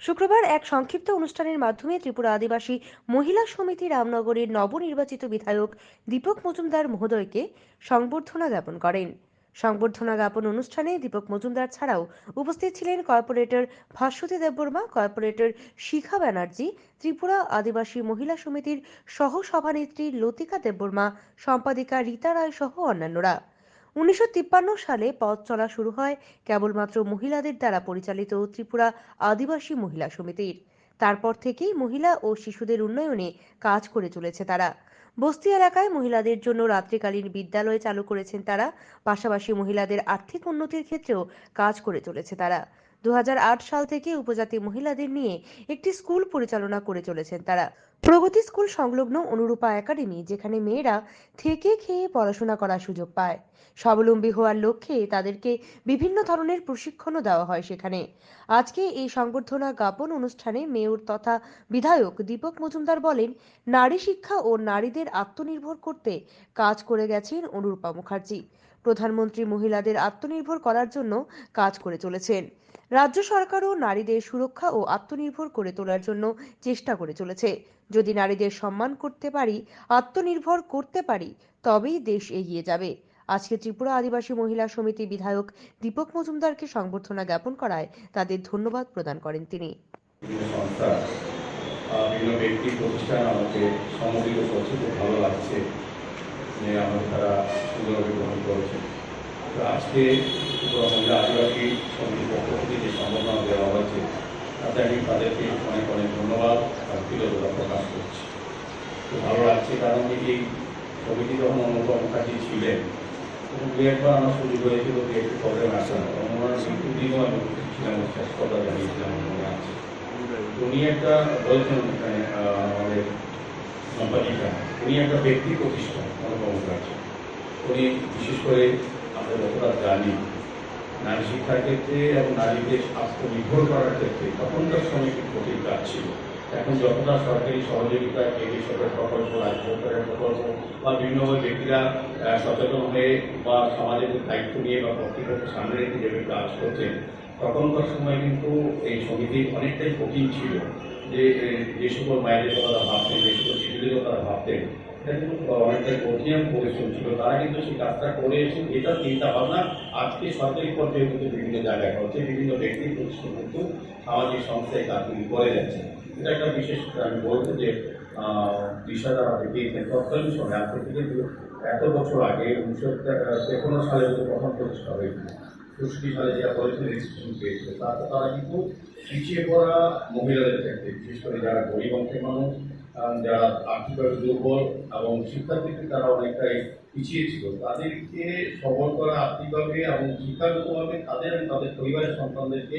শুক্রবার এক সংক্ষিপ্ত অনুষ্ঠানের মাধ্যমে ত্রিপুরা আদিবাসী মহিলা সমিতি রামনগরের নবনির্বাচিত বিধায়ক দীপক মজুমদার মহোদয়কে সংবর্ধনা জ্ঞাপন করেন। সংবর্ধনা জ্ঞাপন অনুষ্ঠানে দীপক মজুমদার ছাড়াও উপস্থিত ছিলেন কর্পোরেটর ভাস্বতী দেববর্মা, কর্পোরেটর শিখা ব্যানার্জি, ত্রিপুরা আদিবাসী মহিলা সমিতির সহ সভানেত্রী লতিকা দেববর্মা, সম্পাদিকা রীতা রায় সহ অন্যান্যরা। উনিশশো তিপ্পান্ন সালে পথ চলা শুরু হয় কেবলমাত্র মহিলাদের দ্বারা পরিচালিত ত্রিপুরা আদিবাসী মহিলা সমিতির। তারপর থেকেই মহিলা ও শিশুদের উন্নয়নে কাজ করে চলেছে তারা। বস্তি এলাকায় মহিলাদের জন্য রাত্রিকালীন বিদ্যালয় চালু করেছেন তারা। পাশাপাশি মহিলাদের আর্থিক উন্নতির ক্ষেত্রেও কাজ করে চলেছে তারা। দু সাল থেকে উপজাতি মহিলাদের নিয়ে একটি স্কুল পরিচালনা করে চলেছেন তারা। প্রগতি স্কুল সংলগ্ন অনুরূপা একাডেমি, যেখানে মেয়েরা থেকে খেয়ে পড়াশোনা করার সুযোগ পায়। স্বাবলম্বী হওয়ার লক্ষ্যে তাদেরকে বিভিন্ন ধরনের প্রশিক্ষণও দেওয়া হয় সেখানে। আজকে এই সংবর্ধনা জ্ঞাপন অনুষ্ঠানে মেয়র তথা বিধায়ক দীপক মজুমদার বলেন, নারী শিক্ষা ও নারীদের আত্মনির্ভর করতে কাজ করে গেছেন অনুরূপা মুখার্জি। প্রধানমন্ত্রী মহিলাদের আত্মনির্ভর করার জন্য কাজ করে চলেছেন। রাজ্য সরকারও নারীদের সুরক্ষা ও আত্মনির্ভর করে তোলার জন্য চেষ্টা করে চলেছে। যদি নারীদের সম্মান করতে পারি, আত্মনির্ভর করতে পারি, তবেই দেশ এগিয়ে যাবে। আজকে ত্রিপুরা আদিবাসী মহিলা সমিতি বিধায়ক দীপক মজুমদারকে সংবর্ধনা জ্ঞাপন করায় তাদের ধন্যবাদ প্রদান করেন তিনি। বিভিন্ন ব্যক্তি, প্রতিষ্ঠান আমাকে ভালো লাগছে। যে আমাকে তারা সুন্দরভাবে গ্রহণ করেছে। তো আজকে মহিলা আদিবাসী সমিতির পক্ষ থেকে যে সম্বোধনা দেওয়া হয়েছে, তাতে আমি তাদেরকে অনেক অনেক ধন্যবাদ আর কৃতজ্ঞতা প্রকাশ করছি। খুব ভালো লাগছে কারণ এই সমিতি যখন অনুপম মুখার্জি ছিলেন দু একবার আমার সুযোগ হয়েছিল দু একটি প্রবলেম আসা। ওনার মৃত্যুর দিনও আমি উপস্থিত ছিলাম শেষ কথা জানিয়েছিলাম মনে আছে। উনি একটা বলছেন আমাদের সম্পাদিকা উনি একটা ব্যক্তি প্রতিষ্ঠান অনুপম মুখার্জি উনি বিশেষ করে আমরা যতটা জানি, নারী শিক্ষার ক্ষেত্রে এবং নারীদের আত্মনির্ভর করার ক্ষেত্রে তখনকার সময় একটি কঠিন কাজ ছিল। এখন যতটা সরকারি সহযোগিতা কেন্দ্রীয় সরকারের প্রকল্প, রাজ্য সরকারের প্রকল্প বা বিভিন্নভাবে ব্যক্তিরা সচেতন হয়ে বা সমাজের দায়িত্ব নিয়ে বা কর্তৃপক্ষ সামনে রেখে যেভাবে কাজ করছেন, তখনকার সময় কিন্তু এই সমিতি অনেকটাই কঠিন ছিল। যে যে সকল মায়েদের কথা ভাবতেন, যে সকল শিশুদের কথা ভাবতেন অনেকটাই কঠিন পরিশ্রম ছিল। তারা কিন্তু সেই কাজটা করে এসে এটা চিন্তা ভাবনা আজকে সরকারি পর্যায়ে কিন্তু বিভিন্ন জায়গায় হচ্ছে। বিভিন্ন ব্যক্তি প্রতিষ্ঠান কিন্তু সামাজিক সংস্থায় কাজগুলি করে যাচ্ছে। এটা একটা বিশেষ আমি বলব যে বিষয়টা দেখিয়েছেন তৎকালীন সময় আজ থেকে কিন্তু এত বছর আগে উনিশশো তেপন্ন সালে প্রথম প্রতিষ্ঠা হয়েছিল। চৌষট্টি সালে যারা করেছিল রেজিস্ট্রেশন পেয়েছিল তাতে তারা কিন্তু পিছিয়ে পড়া মহিলাদের ক্ষেত্রে, বিশেষ করে যারা গরিব অংশের মানুষ যারা আর্থিকভাবে দুর্বল এবং শিক্ষার ক্ষেত্রে তারা অনেকটাই পিছিয়ে ছিল, তাদেরকে সবল করা আর্থিকভাবে এবং শিক্ষাগতভাবে তাদের এবং তাদের পরিবারের সন্তানদেরকে